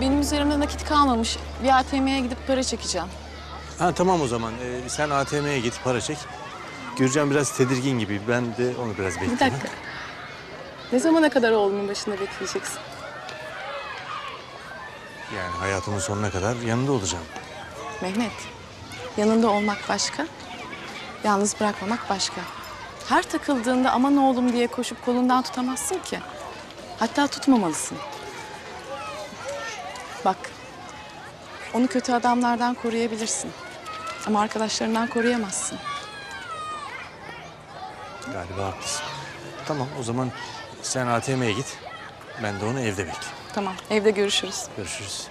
benim üzerimde nakit kalmamış. Bir ATM'ye gidip para çekeceğim. Ha tamam o zaman. Ee, sen ATM'ye git para çek. Gürcan biraz tedirgin gibi. Ben de onu biraz bekleyeyim. Bir dakika. Ne zamana kadar oğlumun başında bekleyeceksin? Yani hayatımın sonuna kadar yanında olacağım. Mehmet, yanında olmak başka, yalnız bırakmamak başka. Her takıldığında aman oğlum diye koşup kolundan tutamazsın ki. Hatta tutmamalısın. Bak, onu kötü adamlardan koruyabilirsin. Ama arkadaşlarından koruyamazsın. Galiba haklısın. Tamam o zaman sen ATM'ye git. Ben de onu evde bekleyeyim. Tamam, evde görüşürüz. Görüşürüz.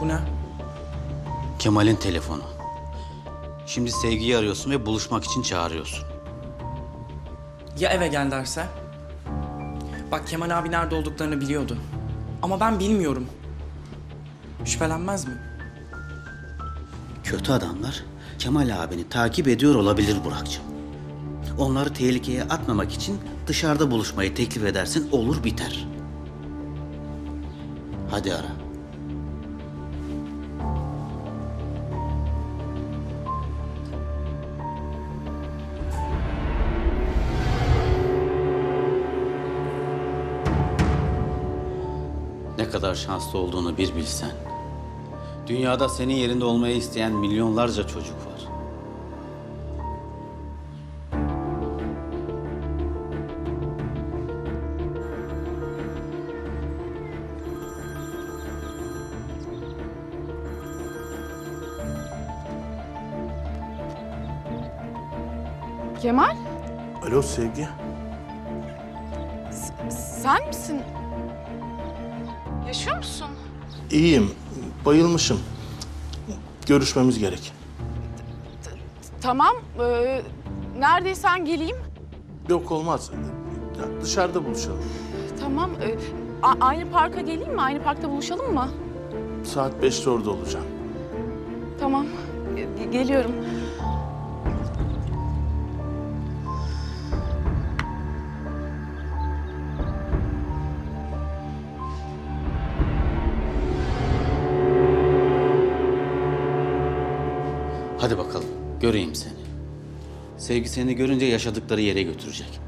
Bu ne? Kemal'in telefonu. Şimdi sevgiyi arıyorsun ve buluşmak için çağırıyorsun. Ya eve gel derse? Bak Kemal abi nerede olduklarını biliyordu. Ama ben bilmiyorum. Şüphelenmez mi? Kötü adamlar Kemal abini takip ediyor olabilir Burak'cığım. Onları tehlikeye atmamak için dışarıda buluşmayı teklif edersin olur biter. Hadi ara. Kadar şanslı olduğunu bir bilsen. Dünyada senin yerinde olmayı isteyen milyonlarca çocuk var. Kemal, Alo Sevgi. sen misin? Yaşıyor musun? İyiyim. Bayılmışım. Görüşmemiz gerek. Tamam, ee, neredeysen geleyim. Yok olmaz. Ya Dışarıda buluşalım. Tamam, ee, a- aynı parka geleyim mi? Aynı parkta buluşalım mı? Saat beşte orada olacağım. Tamam, ge- geliyorum. Hadi bakalım, göreyim seni. Sevgi seni görünce yaşadıkları yere götürecek.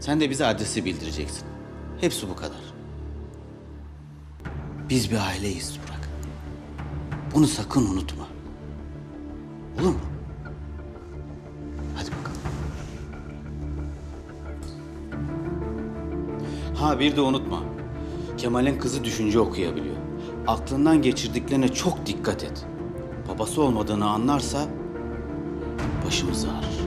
Sen de bize adresi bildireceksin. Hepsi bu kadar. Biz bir aileyiz Burak. Bunu sakın unutma. Olur mu? Hadi bakalım. Ha bir de unutma. Kemal'in kızı düşünce okuyabiliyor. Aklından geçirdiklerine çok dikkat et. Babası olmadığını anlarsa başımız ağrır.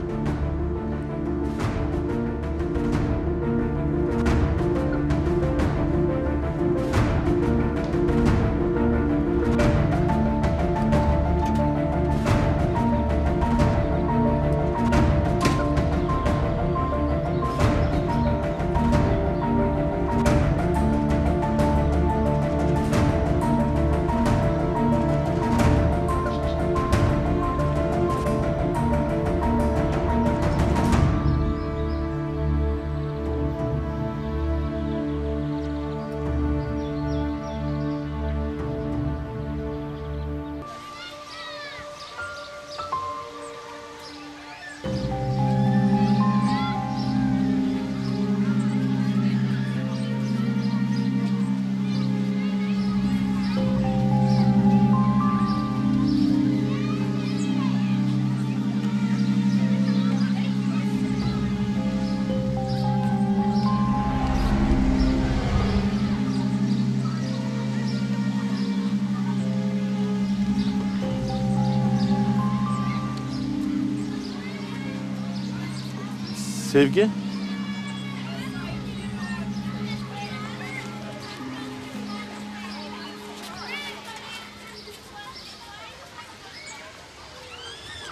Sevgi?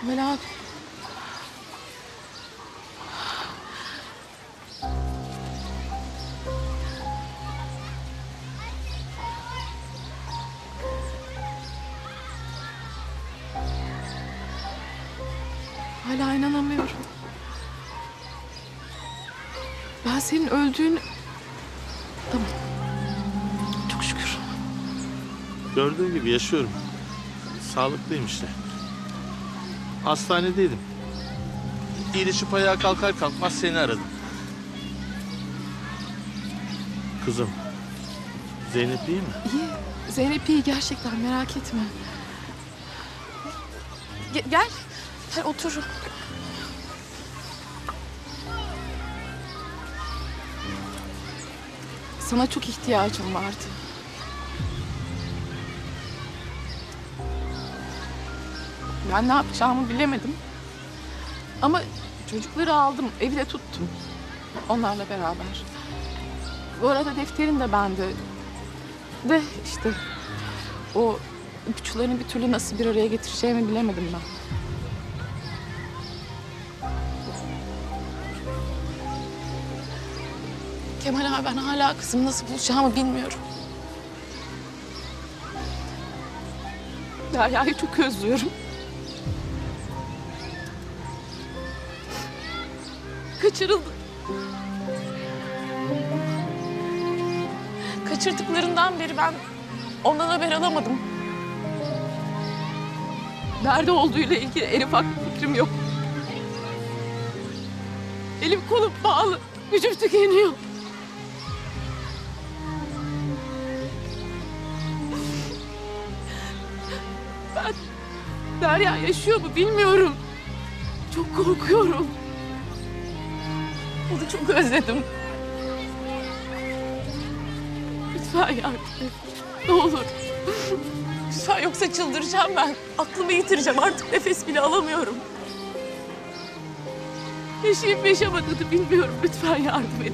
Kemal abi. Hala inanamıyorum. Ben senin öldüğünü... Tamam. Çok şükür. Gördüğün gibi yaşıyorum. Sağlıklıyım işte. Hastanedeydim. İyileşip ayağa kalkar kalkmaz seni aradım. Kızım. Zeynep iyi mi? İyi. Zeynep iyi gerçekten merak etme. Ge- gel. Gel otur. Sana çok ihtiyacım vardı. Ben ne yapacağımı bilemedim. Ama çocukları aldım, evi de tuttum. Onlarla beraber. Bu arada defterin de bende. De işte o ipuçlarını bir türlü nasıl bir araya getireceğimi bilemedim ben. Kemal abi ben hala kızımı nasıl bulacağımı bilmiyorum. Derya'yı çok özlüyorum. Kaçırıldı. Kaçırdıklarından beri ben ondan haber alamadım. Nerede olduğuyla ilgili en ufak bir fikrim yok. Elim kolum bağlı. Gücüm tükeniyor. Derya yaşıyor mu bilmiyorum. Çok korkuyorum. Onu çok özledim. Lütfen yardım et. Ne olur. Lütfen yoksa çıldıracağım ben. Aklımı yitireceğim. Artık nefes bile alamıyorum. Yaşayıp yaşamadığını bilmiyorum. Lütfen yardım et.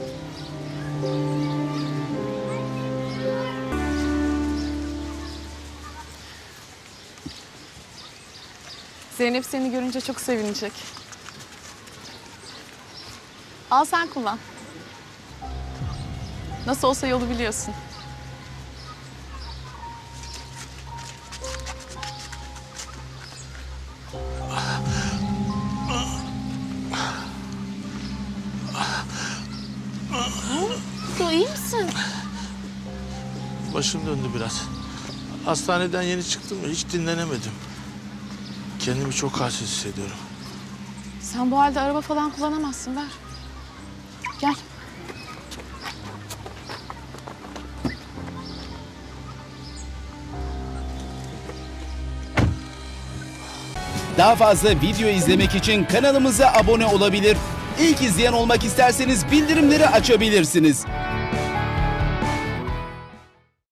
Zeynep seni görünce çok sevinecek. Al sen kullan. Nasıl olsa yolu biliyorsun. Su iyi misin? Başım döndü biraz. Hastaneden yeni çıktım ya hiç dinlenemedim. Kendimi çok halsiz hissediyorum. Sen bu halde araba falan kullanamazsın ver. Gel. Daha fazla video izlemek için kanalımıza abone olabilir. İlk izleyen olmak isterseniz bildirimleri açabilirsiniz.